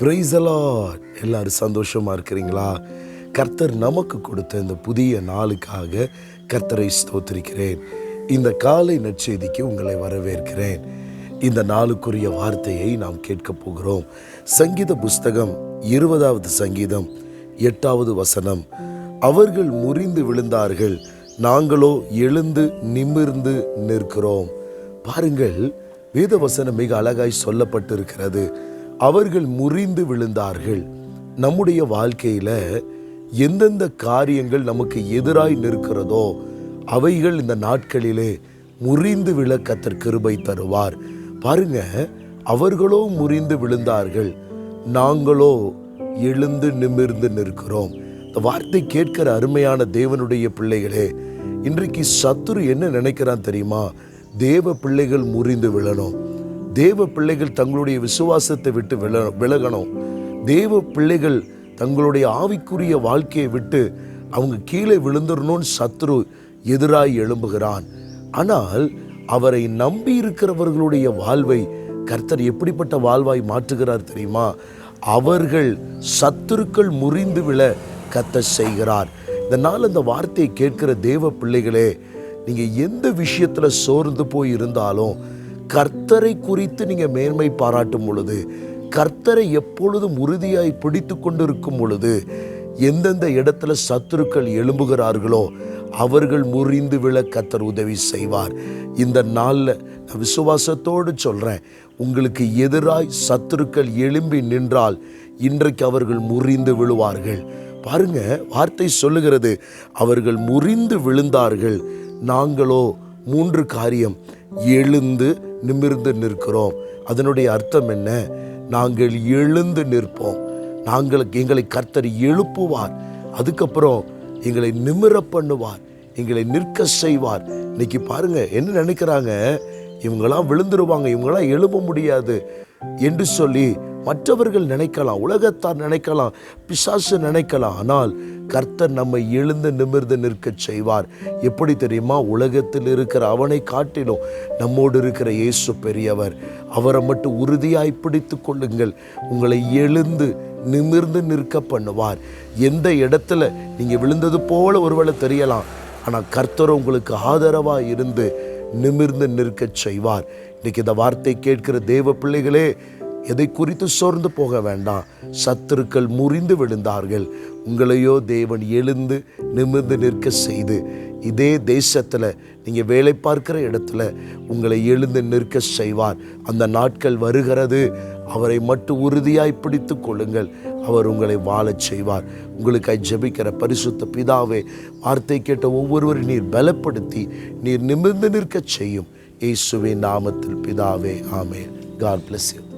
பிரைசலா எல்லாரும் சந்தோஷமா இருக்கிறீங்களா? கர்த்தர் நமக்கு கொடுத்த இந்த புதிய நாளுக்காக கர்த்தரை ஸ்தோத்திருக்கிறேன். இந்த காலை நற்செய்திக்கு உங்களை வரவேற்கிறேன். இந்த நாளுக்குரிய வார்த்தையை நாம் கேட்க போகிறோம். சங்கீத புஸ்தகம் இருபதாவது சங்கீதம் எட்டாவது வசனம். அவர்கள் முறிந்து விழுந்தார்கள் நாங்களோ எழுந்து நிமிர்ந்து நிற்கிறோம். பாருங்கள் வேத வசனம் மிக அழகாய் சொல்லப்பட்டிருக்கிறது. அவர்கள் முறிந்து விழுந்தார்கள். நம்முடைய வாழ்க்கையில் எந்தெந்த காரியங்கள் நமக்கு எதிராய் நிற்கிறதோ அவைகள் இந்த நாட்களிலே முறிந்து விழ கத்தர் கிருபை தருவார். பாருங்க அவர்களோ முறிந்து விழுந்தார்கள். நாங்களோ எழுந்து நிமிர்ந்து நிற்கிறோம். இந்த வார்த்தை கேட்கிற அருமையான தேவனுடைய பிள்ளைகளே இன்றைக்கு சத்துரு என்ன நினைக்கிறான் தெரியுமா? தேவ பிள்ளைகள் முறிந்து விழணும். தேவ பிள்ளைகள் தங்களுடைய விசுவாசத்தை விட்டு வில விலகணும். தேவ பிள்ளைகள் தங்களுடைய ஆவிக்குரிய வாழ்க்கையை விட்டு அவங்க கீழே விழுந்துடணும்னு சத்ரு எதிராய் எழும்புகிறான். ஆனால் அவரை நம்பி இருக்கிறவர்களுடைய வாழ்வை கர்த்தர் எப்படிப்பட்ட வாழ்வாய் மாற்றுகிறார் தெரியுமா? அவர்கள் சத்துருக்கள் முறிந்து விழ கத்த செய்கிறார். இதனால் அந்த வார்த்தையை கேட்கிற தேவ பிள்ளைகளே நீங்கள் எந்த விஷயத்துல சோர்ந்து போய் இருந்தாலும் கர்த்தரை குறித்து நீங்கள் மேன்மை பாராட்டும் பொழுது கர்த்தரை எப்பொழுதும் உறுதியாய் பிடித்து கொண்டிருக்கும் பொழுது எந்தெந்த இடத்துல சத்துருக்கள் எழும்புகிறார்களோ அவர்கள் முறிந்து விழ கர்த்தர் உதவி செய்வார். இந்த நாளில் நான் விசுவாசத்தோடு சொல்கிறேன் உங்களுக்கு எதிராய் சத்துருக்கள் எழும்பி நின்றால் இன்றைக்கு அவர்கள் முறிந்து விழுவார்கள். பாருங்க வார்த்தை சொல்லுகிறது அவர்கள் முறிந்து விழுந்தார்கள் நாங்களோ மூன்று காரியம் எழுந்து நிமிர்ந்து நிற்கிறோம். அதனுடைய அர்த்தம் என்ன? நாங்கள் எழுந்து நிற்போம். நாங்கள் எங்களை கர்த்தர் எழுப்புவார். அதுக்கப்புறம் எங்களை நிமிர பண்ணுவார். எங்களை நிற்க செய்வார். இன்னைக்கு பாருங்க என்ன நினைக்கிறாங்க? இவங்களாம் விழுந்துருவாங்க. இவங்களாம் எழுப்ப முடியாது. என்று சொல்லி மற்றவர்கள் நினைக்கலாம் உலகத்தார் நினைக்கலாம் பிசாசு நினைக்கலாம். ஆனால் கர்த்தர் நம்மை எழுந்து நிமிர்ந்து நிற்கச் செய்வார். எப்படி தெரியுமா? உலகத்தில் இருக்கிற அவனை காட்டிலும் நம்மோடு இருக்கிற இயேசு பெரியவர். அவரை மட்டும் உறுதியாய் பிடித்து கொள்ளுங்கள். உங்களை எழுந்து நிமிர்ந்து நிற்க பண்ணுவார். எந்த இடத்துல நீங்க விழுந்தது போல ஒருவேளை தெரியலாம். ஆனால் கர்த்தர் உங்களுக்கு ஆதரவாக இருந்து நிமிர்ந்து நிற்கச் செய்வார். இன்னைக்கு இந்த வார்த்தை கேட்கிற தேவ பிள்ளைகளே எதை குறித்து சோர்ந்து போக வேண்டாம். சத்துருக்கள் முறிந்து விழுந்தார்கள். உங்களையோ தேவன் எழுந்து நிமிர்ந்து நிற்க செய்து இதே தேசத்தில் நீங்கள் வேலை பார்க்கிற இடத்துல உங்களை எழுந்து நிற்க செய்வார். அந்த நாட்கள் வருகிறது. அவரை மட்டும் உறுதியாய் பிடித்து கொள்ளுங்கள். அவர் உங்களை வாழச் செய்வார். உங்களுக்காய் ஜெபிக்கிற பரிசுத்த பிதாவே வார்த்தை கேட்ட ஒவ்வொருவரும் நீர் பலப்படுத்தி நீர் நிமிர்ந்து நிற்கச் செய்யும். இயேசுவின் நாமத்தில் பிதாவே ஆமே காட் பிளஸ் யூ